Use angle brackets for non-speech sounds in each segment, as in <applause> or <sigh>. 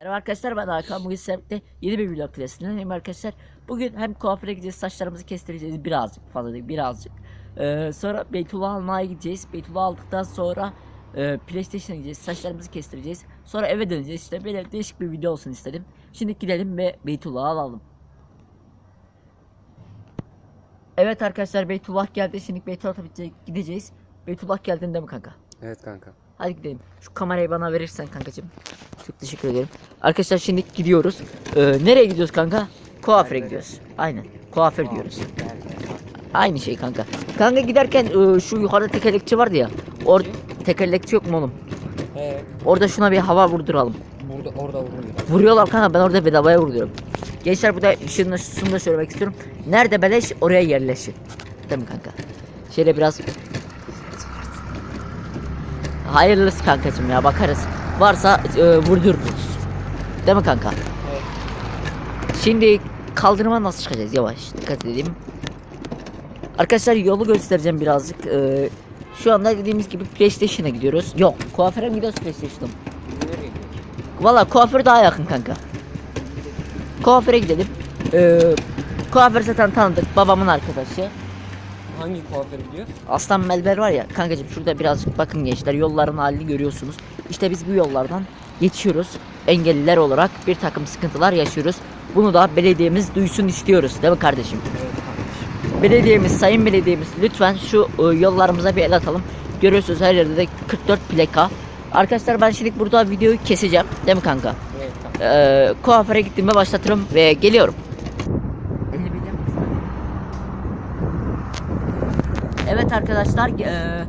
Merhaba arkadaşlar ben Hakan bugün sizlerle yeni bir vlog klasındayım arkadaşlar. Bugün hem kuaföre gideceğiz saçlarımızı kestireceğiz birazcık fazla değil birazcık. Ee, sonra Beytullah almaya gideceğiz. Beytullah aldıktan sonra e, PlayStation'a gideceğiz saçlarımızı kestireceğiz. Sonra eve döneceğiz işte böyle değişik bir video olsun istedim. Şimdi gidelim ve Beytullah'ı alalım. Evet arkadaşlar Beytullah geldi şimdi Beytullah'a gideceğiz. Beytullah geldin değil mi kanka? Evet kanka. Hadi gidelim. Şu kamerayı bana verirsen kankacığım. Çok teşekkür ederim. Arkadaşlar şimdi gidiyoruz. Ee, nereye gidiyoruz kanka? Kuaföre gidiyoruz. Aynen. Kuaför diyoruz. Aynı şey kanka. Kanka giderken e, şu yukarıda tekerlekçi vardı ya. Or tekerlekçi yok mu oğlum? Evet. Orada şuna bir hava vurduralım. Burada orada vuruyor. Vuruyorlar kanka ben orada bedavaya vuruyorum. Gençler burada şunu, şunu da söylemek istiyorum. Nerede beleş oraya yerleşin. Değil mi kanka? Şöyle biraz Hayırlısı kankacım ya bakarız. Varsa e, vurdururuz. Değil mi kanka? Evet. Şimdi kaldırıma nasıl çıkacağız yavaş dikkat edeyim. Arkadaşlar yolu göstereceğim birazcık. Ee, şu anda dediğimiz gibi PlayStation'a gidiyoruz. Yok kuaföre mi gidiyoruz PlayStation'a? Valla kuaför daha yakın kanka. Kuaföre gidelim. Ee, kuaför zaten tanıdık babamın arkadaşı. Hangi kuaför gidiyor? Aslan Melber var ya kankacım şurada birazcık bakın gençler yolların halini görüyorsunuz. İşte biz bu yollardan geçiyoruz. Engelliler olarak bir takım sıkıntılar yaşıyoruz. Bunu da belediyemiz duysun istiyoruz değil mi kardeşim? Evet kardeşim. Belediyemiz, sayın belediyemiz lütfen şu e, yollarımıza bir el atalım. Görüyorsunuz her yerde de 44 plaka. Arkadaşlar ben şimdi burada videoyu keseceğim. Değil mi kanka? Evet kanka. Ee, kuaföre gittiğimde başlatırım ve geliyorum. Evet arkadaşlar e,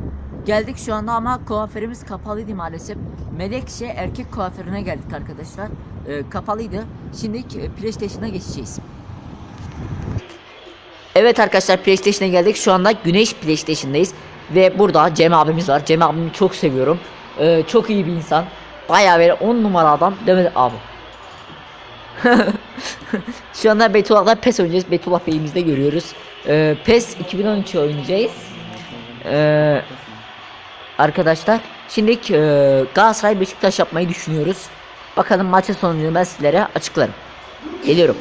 geldik şu anda ama kuaförümüz kapalıydı maalesef. Melekşe erkek kuaförüne geldik arkadaşlar. E, kapalıydı. Şimdi e, PlayStation'a geçeceğiz. Evet arkadaşlar PlayStation'a geldik. Şu anda Güneş PlayStation'dayız. Ve burada Cem abimiz var. Cem abimi çok seviyorum. E, çok iyi bir insan. Bayağı böyle 10 numara adam. Mi abi? <laughs> Şu anda Beytullah'da PES oynayacağız. Beytullah Bey'imizde görüyoruz. Ee, PES 2013 oynayacağız. Ee, arkadaşlar şimdi e, Galatasaray Beşiktaş yapmayı düşünüyoruz. Bakalım maçın sonucunu ben sizlere açıklarım. Geliyorum.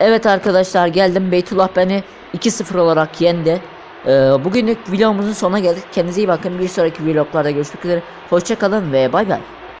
Evet arkadaşlar geldim. Beytullah beni 2-0 olarak yendi. Ee, bugünlük vlogumuzun sonuna geldik. Kendinize iyi bakın. Bir sonraki vloglarda görüşmek üzere. Hoşçakalın ve bay bay.